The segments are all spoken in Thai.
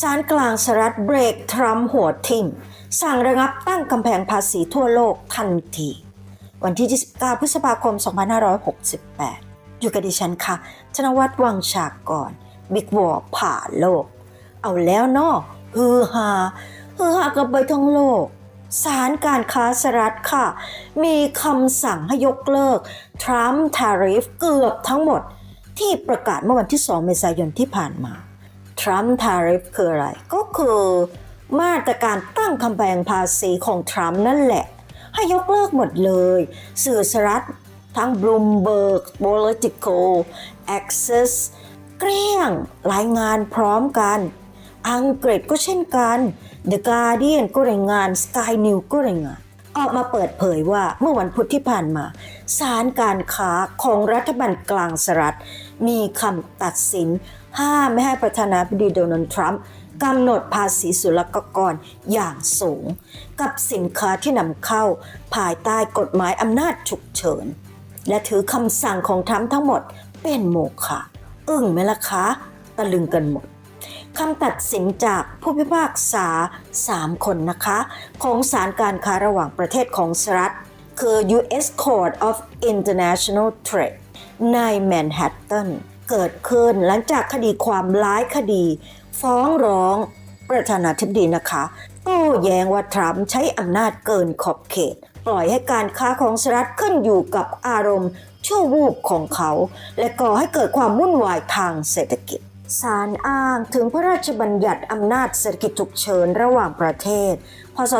ศาลกลางสหรัฐเบรกทรัมป์หัวทิมสั่งระงับตั้งกำแพงภาษีทั่วโลกทันที วันที่ 29 พฤษภาคม 2568 อยู่กับดิฉันค่ะธนวัฒน์วังฉากก่อนบิ๊กวอร์ผ่าโลก เอาแล้วเนาะฮือฮาฮือฮากันไปทั้งโลกศาลการค้าสหรัฐค่ะ มีคำสั่งให้ยกเลิก ทรัมป์ทาริฟเกือบทั้งหมด ที่ประกาศเมื่อวันที่ 2 เมษายนที่ผ่านมา ทรัมป์ทาริฟคืออะไร ก็คือมาตรการตั้งกำแพงภาษีของทรัมป์นั่นแหละ ให้ยกเลิกหมดเลย สื่อสหรัฐทั้ง Bloomberg Politico Access เกลี้ยงรายงานพร้อมกัน อังกฤษก็เช่นกัน The Guardian ก็รายงาน Sky News ก็รายงาน ออกมาเปิดเผยว่าเมื่อวันพุธที่ผ่านมาศาลการค้าของรัฐบาลกลางสหรัฐมีคำตัดสิน ห้ามไม่ให้ประธานาธิบดีโดนัลด์ทรัมป์กำหนดภาษีศุลกากรอย่างสูง กับสินค้าที่นำเข้า ภายใต้กฎหมายอำนาจฉุกเฉิน และถือคำสั่งของทรัมป์ทั้งหมดเป็นโมฆะอึ้งไหมล่ะคะ ตะลึงกันหมดคำตัดสินจากผู้พิพากษา 3 คนนะคะ ของศาลการค้าระหว่างประเทศของสหรัฐ คือ U.S. Court of International Trade ในแมนฮัตตัน เกิดขึ้นหลังจากคดีความร้ายคดี ฟ้องร้องประธานาธิบดีนะคะโต้แย้งว่าทรัมป์ใช้อำนาจเกินขอบเขต ปล่อยให้การค้าของสหรัฐขึ้นอยู่กับอารมณ์ชั่ววูบของเขา และก่อให้เกิดความวุ่นวายทางเศรษฐกิจศาลอ้างถึงพระราชบัญญัติอำนาจเศรษฐกิจฉุกเฉินระหว่างประเทศ พศ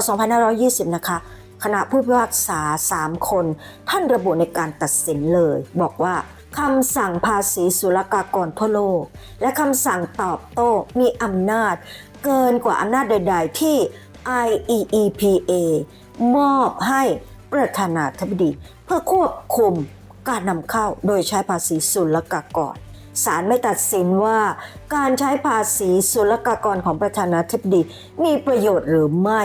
2520 นะคะ คณะผู้พิพากษา 3 คน ท่านระบุในการตัดสินเลย บอกว่า คำสั่งภาษีศุลกากรทั่วโลก และคำสั่งตอบโต้มีอำนาจ เกินกว่าอำนาจใด ๆ ที่ IEEPA มอบให้ประธานาธิบดี เพื่อควบคุมการนำเข้าโดยใช้ภาษีศุลกากรศาลไม่ตัดสินว่า การใช้ภาษีศุลกากรของประธานาธิบดีมีประโยชน์หรือไม่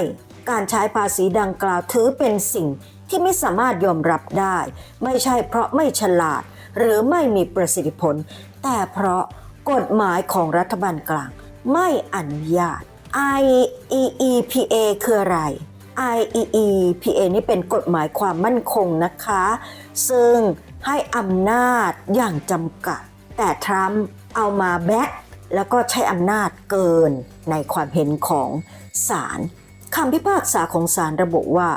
การใช้ภาษีดังกล่าวถือเป็นสิ่งที่ไม่สามารถยอมรับได้ ไม่ใช่เพราะไม่ฉลาด หรือไม่มีประสิทธิผล แต่เพราะกฎหมายของรัฐบาลกลางไม่อนุญาต IEEPA คืออะไร IEEPA นี่เป็นกฎหมายความมั่นคงนะคะ ซึ่งให้อำนาจอย่างจำกัด แต่ทรัมป์เอามาแบ็กแล้วก็ใช้อำนาจเกินในความเห็นของศาลคำพิพากษาของศาลระบุว่า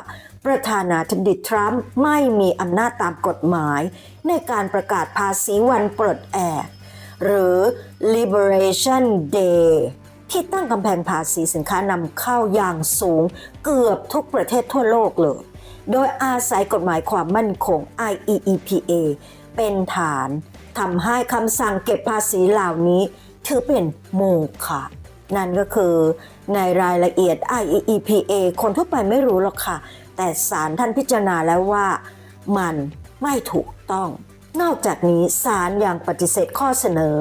ประธานาธิบดีทรัมป์ไม่มีอำนาจตามกฎหมาย ในการประกาศภาษีวันปลดแอกหรือ Liberation Day ที่ตั้งกำแพงภาษีสินค้านำเข้าอย่างสูงเกือบทุกประเทศทั่วโลกเลย โดยอาศัยกฎหมายความมั่นคง IEEPA เป็นฐานทำให้คำสั่งเก็บภาษีเหล่านี้ถือเป็นโมฆะนั่นก็คือในรายละเอียด IEEPA คนทั่วไปไม่รู้หรอกค่ะ แต่ศาลท่านพิจารณาแล้วว่ามันไม่ถูกต้อง นอกจากนี้ศาลยังปฏิเสธข้อเสนอ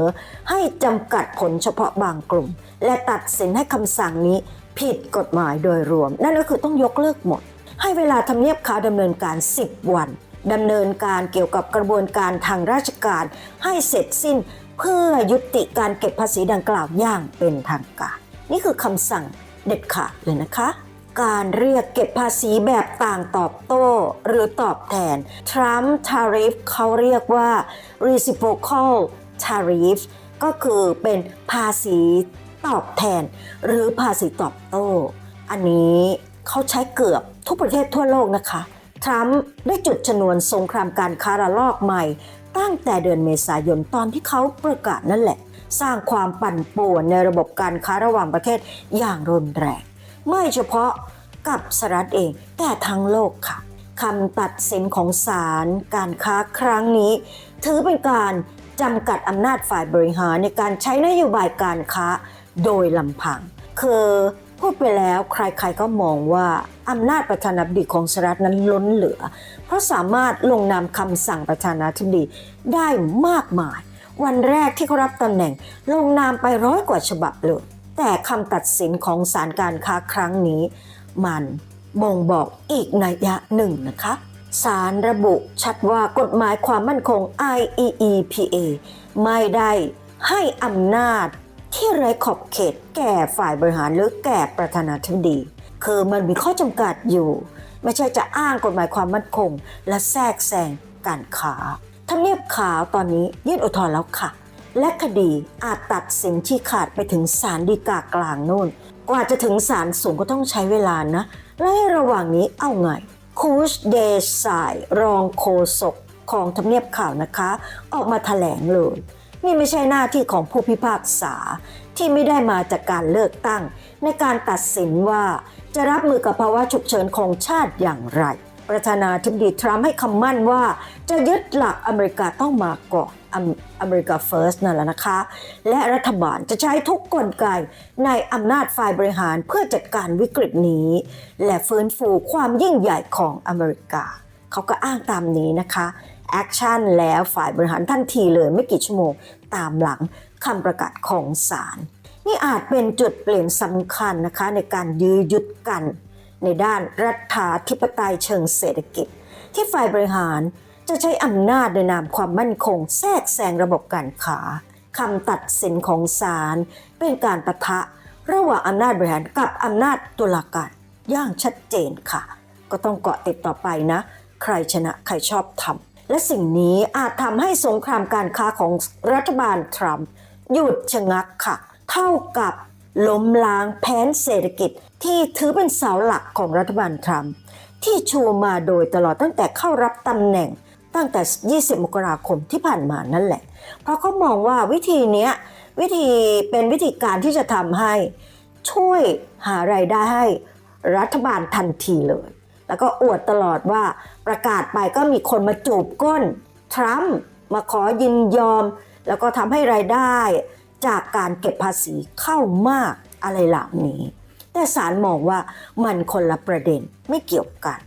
ให้จำกัดผลเฉพาะบางกลุ่ม และตัดสินให้คำสั่งนี้ผิดกฎหมายโดยรวม นั่นก็คือต้องยกเลิกหมด ให้เวลาทำเนียบขาวดำเนินการ 10 วันดำเนินการเกี่ยวกับกระบวนการทางราชการให้เสร็จสิ้นเพื่อยุติการเก็บภาษีดังกล่าวอย่างเป็นทางการ นี่คือคำสั่งเด็ดขาดเลยนะคะ การเรียกเก็บภาษีแบบต่างตอบโต้ หรือตอบแทน Trump Tariff เขาเรียกว่า reciprocal tariff ก็คือเป็นภาษีตอบแทน หรือภาษีตอบโต้ อันนี้เขาใช้เกือบทุกประเทศทั่วโลกนะคะ ทรัมป์ได้จุดชนวนสงครามการค้าระลอกใหม่ ตั้งแต่เดือนเมษายนตอนที่เขาประกาศนั่นแหละ สร้างความปั่นป่วนในระบบการค้าระหว่างประเทศอย่างรุนแรง ไม่เฉพาะกับสหรัฐเอง แต่ทั้งโลกค่ะคำตัดสินของศาลการค้าครั้งนี้ ถือเป็นการจำกัดอำนาจฝ่ายบริหารในการใช้นโยบายการค้าโดยลำพัง คือพูดไปแล้วใครๆก็มองว่าอำนาจประธานาธิบดีของสหรัฐนั้นล้นเหลือ เพราะสามารถลงนามคำสั่งประธานาธิบดีได้มากมาย วันแรกที่เขารับตำแหน่งลงนามไปร้อยกว่าฉบับเลย แต่คำตัดสินของศาลการค้าครั้งนี้ มันบ่งบอกอีกนัยยะหนึ่งนะคะศาลระบุชัดว่ากฎหมายความมั่นคง IEEPA ไม่ได้ให้อำนาจที่ไร้ขอบเขตแก่ฝ่ายบริหารหรือแก่ประธานาธิบดี คือมันมีข้อจำกัดอยู่ ไม่ใช่จะอ้างกฎหมายความมั่นคง และแทรกแซงการค้าทำเนียบขาวตอนนี้ยื่นอุทธรณ์แล้วค่ะ และคดีอาจตัดสินชี้ขาดไปถึงศาลฎีกากลางนู่น กว่าจะถึงศาลสูงก็ต้องใช้เวลานะ และระหว่างนี้เอาไงคูชเดซายรองโฆษกของทำเนียบข่าวนะคะ ออกมาแถลงเลย นี่ไม่ใช่หน้าที่ของผู้พิพากษาที่ไม่ได้มาจากการเลือกตั้ง ในการตัดสินว่าจะรับมือกับภาวะฉุกเฉินของชาติอย่างไร ประธานาธิบดีทรัมป์ให้คำมั่นว่า จะยึดหลักอเมริกาต้องมาก่อน อเมริกาเฟิร์สนั่นแหละนะคะ และรัฐบาลจะใช้ทุกกลไกในอำนาจฝ่ายบริหารเพื่อจัดการวิกฤตนี้ และฟื้นฟูความยิ่งใหญ่ของอเมริกา เขาก็อ้างตามนี้นะคะแอคชั่นแล้วฝ่ายบริหารทันทีเลยไม่กี่ชั่วโมงตามหลังคำประกาศของศาลนี่อาจเป็นจุดเปลี่ยนสำคัญนะคะในการยื้อยุดกัน ในด้านรัฐาธิปไตยเชิงเศรษฐกิจ ที่ฝ่ายบริหาร จะใช้อำนาจในนามความมั่นคงแทรกแซงระบบการค้าคำตัดสินของศาลเป็นการประทะ ระหว่างอำนาจบริหารกับอำนาจตุลาการอย่างชัดเจนค่ะ ก็ต้องเกาะติดต่อไปนะ ใครชนะใครชอบทำและสิ่งนี้อาจทำให้สงครามการค้าของรัฐบาลทรัมป์หยุดชะงักค่ะ เท่ากับล้มล้างแผนเศรษฐกิจที่ถือเป็นเสาหลักของรัฐบาลทรัมป์ที่ชูมาโดยตลอดตั้งแต่เข้ารับตำแหน่ง ตั้งแต่ 20 มกราคมที่ผ่านมานั่นแหละ เพราะเขามองว่าวิธีนี้วิธีเป็นวิธีการที่จะทำให้ช่วยหารายได้ให้รัฐบาลทันทีเลย แล้วก็อวดตลอดว่าประกาศไปก็มีคนมาจูบก้นทรัมป์มาขอยินยอม แล้วก็ทำให้รายได้จากการเก็บภาษีเข้ามากอะไรเหล่านี้ แต่ศาลมองว่ามันคนละประเด็นไม่เกี่ยวกัน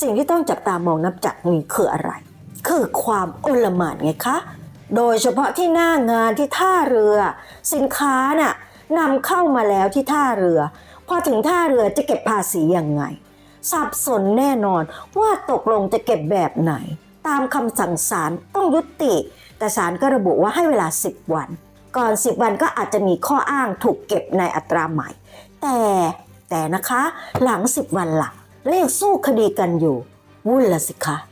สิ่งที่ต้องจับตามองนับจากนี้คืออะไร คือความโอลหม่านไงคะ โดยเฉพาะที่หน้างานที่ท่าเรือ สินค้าน่ะนำเข้ามาแล้วที่ท่าเรือ พอถึงท่าเรือจะเก็บภาษียังไง สับสนแน่นอนว่าตกลงจะเก็บแบบไหน ตามคำสั่งศาลต้องยุติ แต่ศาลก็ระบุว่าให้เวลา 10 วัน ก่อน 10 วันก็อาจจะมีข้ออ้างถูกเก็บในอัตราใหม่ แต่แต่นะคะหลัง 10 วันละ่ะแล้วยังสู้คดีกันอยู่ วุ่นละสิคะ